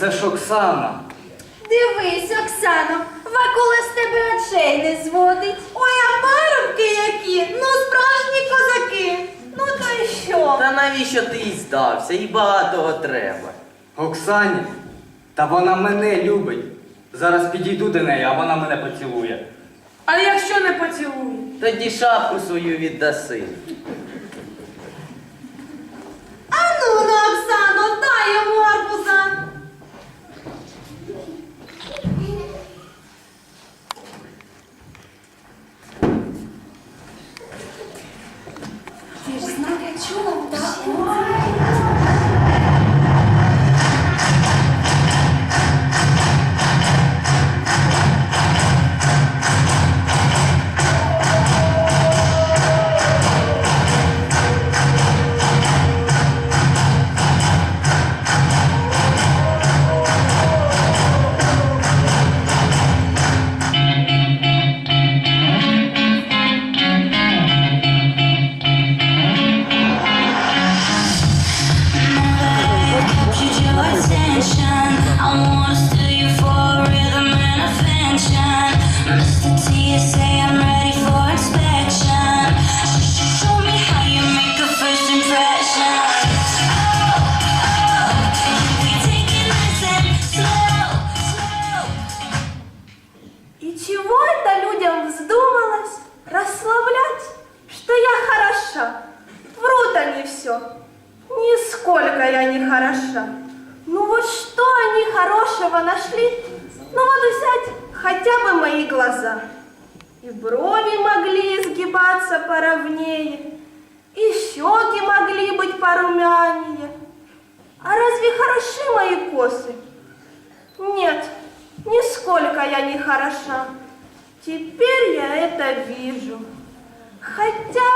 це ж Оксана. Дивись, Оксано, Вакула з тебе очей не зводить. Ой, а парубки які, ну справжні козаки. Ну то й що? Та навіщо ти їй здався? І багатого треба. Оксані, та вона мене любить. Зараз підійду до неї, а вона мене поцілує. А якщо не поцілує? Тоді шапку свою віддаси. Йому арбуза. Mr. T, you say Ну вот что они хорошего нашли? Ну вот взять хотя бы мои глаза. И брови могли изгибаться поровнее, и щеки могли быть порумянее. А разве хороши мои косы? Нет, нисколько я не хороша. Теперь я это вижу. Хотя,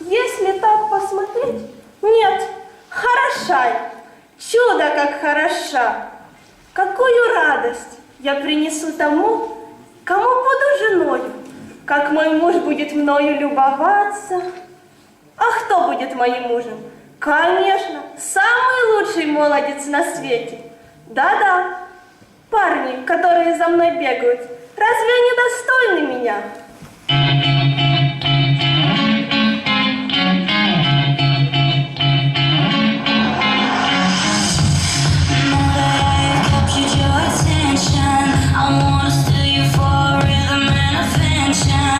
если так посмотреть, нет, хороша я. Чудо, как хороша. Какую радость я принесу тому, кому буду женою. Как мой муж будет мною любоваться. А кто будет моим мужем? Конечно, самый лучший молодец на свете. Да-да, парни, которые за мной бегают, разве они достойны меня?